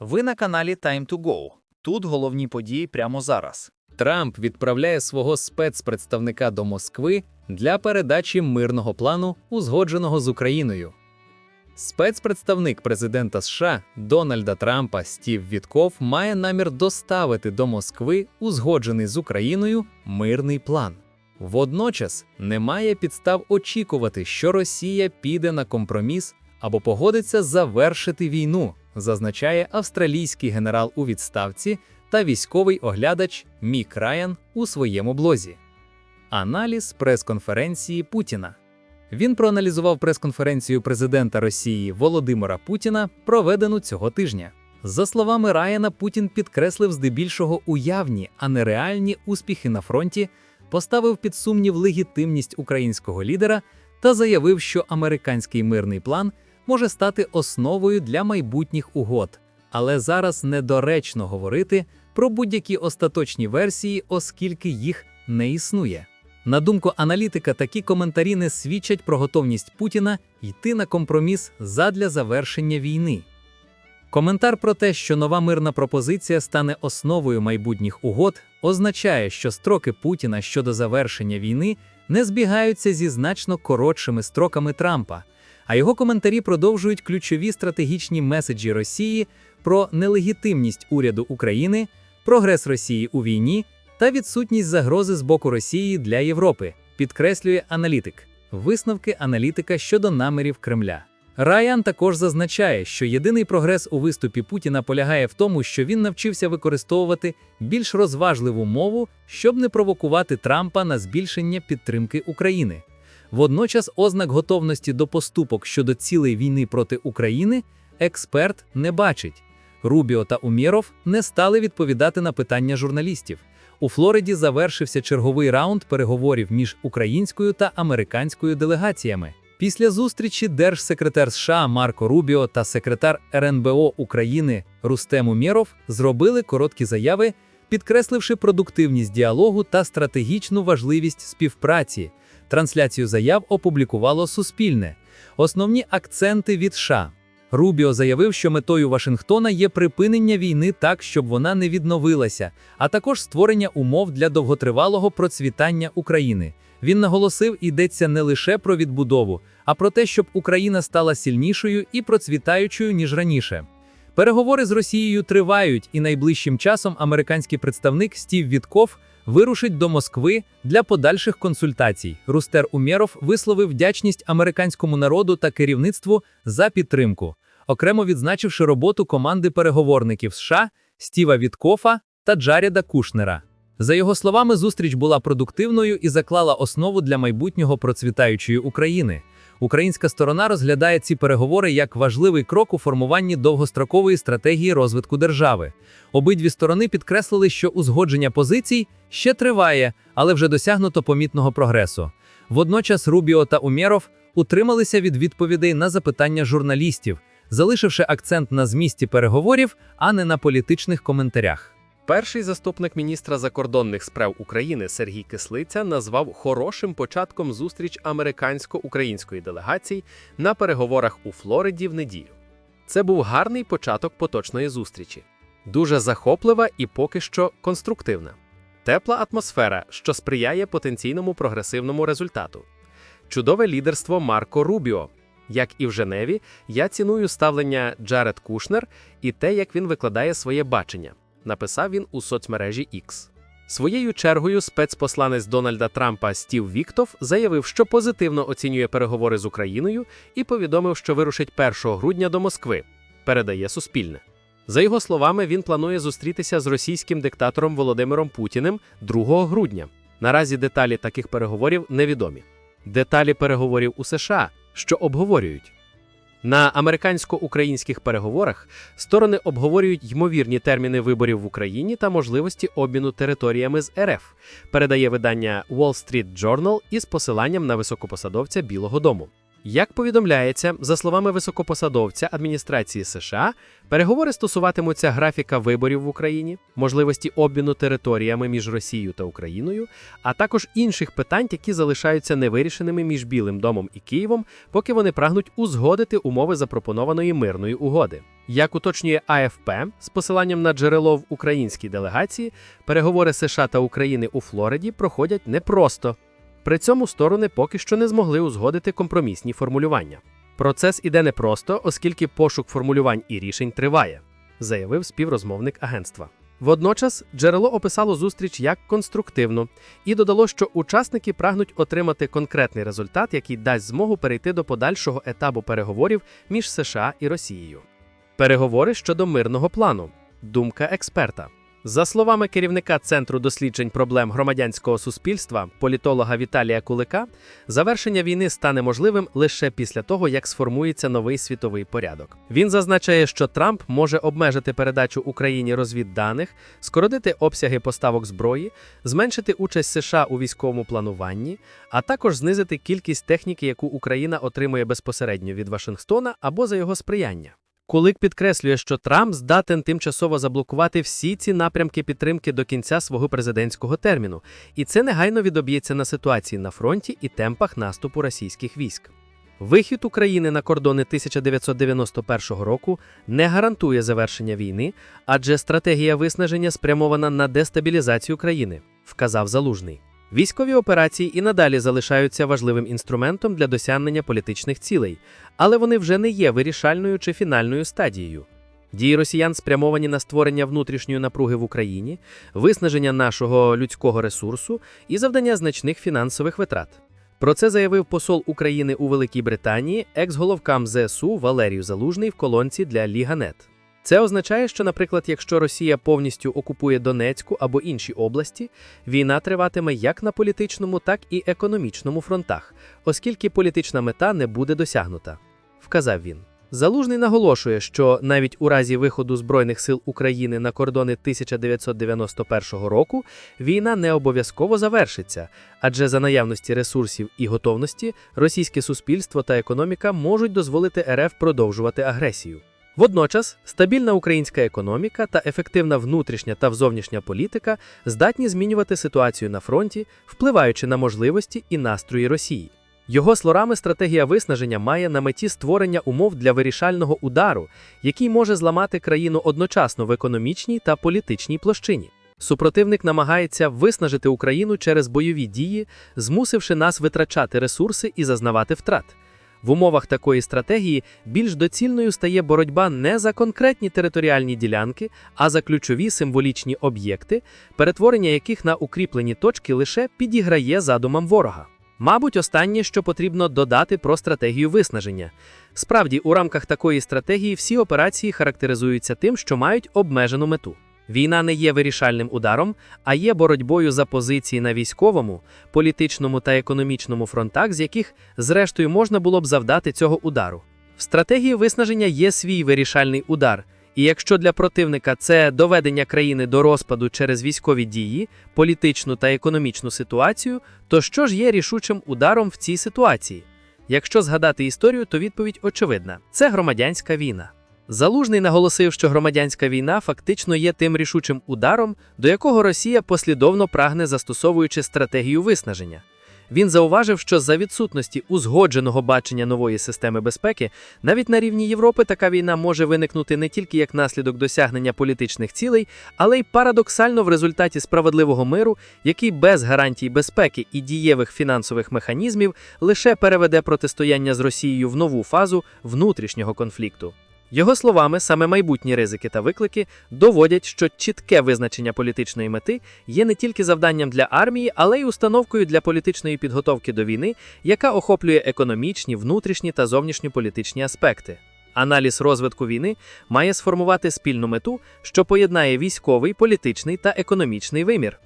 Ви на каналі Time to Go. Тут головні події прямо зараз. Трамп відправляє свого спецпредставника до Москви для передачі мирного плану, узгодженого з Україною. Спецпредставник президента США Дональда Трампа Стів Вітков має намір доставити до Москви узгоджений з Україною мирний план. Водночас немає підстав очікувати, що Росія піде на компроміс або погодиться завершити війну, зазначає австралійський генерал у відставці та військовий оглядач Мік Райан у своєму блозі. Аналіз прес-конференції Путіна. Він проаналізував прес-конференцію президента Росії Володимира Путіна, проведену цього тижня. За словами Райана, Путін підкреслив здебільшого уявні, а не реальні успіхи на фронті, поставив під сумнів легітимність українського лідера та заявив, що американський мирний план може стати основою для майбутніх угод. Але зараз недоречно говорити про будь-які остаточні версії, оскільки їх не існує. На думку аналітика, такі коментарі не свідчать про готовність Путіна йти на компроміс задля завершення війни. Коментар про те, що нова мирна пропозиція стане основою майбутніх угод, означає, що строки Путіна щодо завершення війни не збігаються зі значно коротшими строками Трампа, а його коментарі продовжують ключові стратегічні меседжі Росії про нелегітимність уряду України, прогрес Росії у війні та відсутність загрози з боку Росії для Європи, підкреслює аналітик. Висновки аналітика щодо намірів Кремля. Райан також зазначає, що єдиний прогрес у виступі Путіна полягає в тому, що він навчився використовувати більш розважливу мову, щоб не провокувати Трампа на збільшення підтримки України. Водночас, ознак готовності до поступок щодо цілей війни проти України експерт не бачить. Рубіо та Умєров не стали відповідати на питання журналістів. У Флориді завершився черговий раунд переговорів між українською та американською делегаціями. Після зустрічі держсекретар США Марко Рубіо та секретар РНБО України Рустем Умєров зробили короткі заяви, підкресливши продуктивність діалогу та стратегічну важливість співпраці. Трансляцію заяв опублікувало Суспільне. Основні акценти від США. Рубіо заявив, що метою Вашингтона є припинення війни так, щоб вона не відновилася, а також створення умов для довготривалого процвітання України. Він наголосив, йдеться не лише про відбудову, а про те, щоб Україна стала сильнішою і процвітаючою ніж раніше. Переговори з Росією тривають, і найближчим часом американський представник Стів Вітков вирушить до Москви для подальших консультацій. Рустер Умєров висловив вдячність американському народу та керівництву за підтримку, окремо відзначивши роботу команди переговорників США Стіва Віткофа та Джаріда Кушнера. За його словами, зустріч була продуктивною і заклала основу для майбутнього процвітаючої України. Українська сторона розглядає ці переговори як важливий крок у формуванні довгострокової стратегії розвитку держави. Обидві сторони підкреслили, що узгодження позицій ще триває, але вже досягнуто помітного прогресу. Водночас Рубіо та Умєров утрималися від відповідей на запитання журналістів, залишивши акцент на змісті переговорів, а не на політичних коментарях. Перший заступник міністра закордонних справ України Сергій Кислиця назвав хорошим початком зустріч американсько-української делегацій на переговорах у Флориді в неділю. Це був гарний початок поточної зустрічі, дуже захоплива і поки що конструктивна. Тепла атмосфера, що сприяє потенційному прогресивному результату. Чудове лідерство Марко Рубіо. Як і в Женеві, я ціную ставлення Джаред Кушнер і те, як він викладає своє бачення написав він у соцмережі X. Своєю чергою спецпосланець Дональда Трампа Стів Віктов заявив, що позитивно оцінює переговори з Україною і повідомив, що вирушить 1 грудня до Москви. Передає Суспільне. За його словами, він планує зустрітися з російським диктатором Володимиром Путіним 2 грудня. Наразі деталі таких переговорів невідомі. Деталі переговорів у США, що обговорюють. На американсько-українських переговорах сторони обговорюють ймовірні терміни виборів в Україні та можливості обміну територіями з РФ, передає видання Wall Street Journal із посиланням на високопосадовця Білого Дому. Як повідомляється, за словами високопосадовця адміністрації США, переговори стосуватимуться графіка виборів в Україні, можливості обміну територіями між Росією та Україною, а також інших питань, які залишаються невирішеними між Білим домом і Києвом, поки вони прагнуть узгодити умови запропонованої мирної угоди. Як уточнює АФП з посиланням на джерело в українській делегації, переговори США та України у Флориді проходять непросто. При цьому сторони поки що не змогли узгодити компромісні формулювання. Процес іде непросто, оскільки пошук формулювань і рішень триває, заявив співрозмовник агентства. Водночас джерело описало зустріч як конструктивну і додало, що учасники прагнуть отримати конкретний результат, який дасть змогу перейти до подальшого етапу переговорів між США і Росією. Переговори щодо мирного плану. Думка експерта. За словами керівника Центру досліджень проблем громадянського суспільства, політолога Віталія Кулика, завершення війни стане можливим лише після того, як сформується новий світовий порядок. Він зазначає, що Трамп може обмежити передачу Україні розвідданих, скоротити обсяги поставок зброї, зменшити участь США у військовому плануванні, а також знизити кількість техніки, яку Україна отримує безпосередньо від Вашингтона або за його сприяння. Кулик підкреслює, що Трамп здатен тимчасово заблокувати всі ці напрямки підтримки до кінця свого президентського терміну, і це негайно відоб'ється на ситуації на фронті і темпах наступу російських військ. Вихід України на кордони 1991 року не гарантує завершення війни, адже стратегія виснаження спрямована на дестабілізацію країни, вказав Залужний. Військові операції і надалі залишаються важливим інструментом для досягнення політичних цілей, але вони вже не є вирішальною чи фінальною стадією. Дії росіян спрямовані на створення внутрішньої напруги в Україні, виснаження нашого людського ресурсу і завдання значних фінансових витрат. Про це заявив посол України у Великій Британії, екс-головкам ЗСУ Валерію Залужний в колонці для Ліганет. Це означає, що, наприклад, якщо Росія повністю окупує Донецьку або інші області, війна триватиме як на політичному, так і економічному фронтах, оскільки політична мета не буде досягнута, вказав він. Залужний наголошує, що навіть у разі виходу Збройних сил України на кордони 1991 року війна не обов'язково завершиться, адже за наявності ресурсів і готовності російське суспільство та економіка можуть дозволити РФ продовжувати агресію. Водночас, стабільна українська економіка та ефективна внутрішня та зовнішня політика здатні змінювати ситуацію на фронті, впливаючи на можливості і настрої Росії. Його словами, стратегія виснаження має на меті створення умов для вирішального удару, який може зламати країну одночасно в економічній та політичній площині. Супротивник намагається виснажити Україну через бойові дії, змусивши нас витрачати ресурси і зазнавати втрат. В умовах такої стратегії більш доцільною стає боротьба не за конкретні територіальні ділянки, а за ключові символічні об'єкти, перетворення яких на укріплені точки лише підіграє задумам ворога. Мабуть, останнє, що потрібно додати про стратегію виснаження. Справді, у рамках такої стратегії всі операції характеризуються тим, що мають обмежену мету. Війна не є вирішальним ударом, а є боротьбою за позиції на військовому, політичному та економічному фронтах, з яких, зрештою, можна було б завдати цього удару. В стратегії виснаження є свій вирішальний удар, і якщо для противника це доведення країни до розпаду через військові дії, політичну та економічну ситуацію, то що ж є рішучим ударом в цій ситуації? Якщо згадати історію, то відповідь очевидна: це громадянська війна. Залужний наголосив, що громадянська війна фактично є тим рішучим ударом, до якого Росія послідовно прагне застосовуючи стратегію виснаження. Він зауважив, що за відсутності узгодженого бачення нової системи безпеки, навіть на рівні Європи така війна може виникнути не тільки як наслідок досягнення політичних цілей, але й парадоксально в результаті справедливого миру, який без гарантій безпеки і дієвих фінансових механізмів лише переведе протистояння з Росією в нову фазу внутрішнього конфлікту. Його словами, саме майбутні ризики та виклики доводять, що чітке визначення політичної мети є не тільки завданням для армії, але й установкою для політичної підготовки до війни, яка охоплює економічні, внутрішні та зовнішньополітичні аспекти. Аналіз розвитку війни має сформувати спільну мету, що поєднає військовий, політичний та економічний вимір.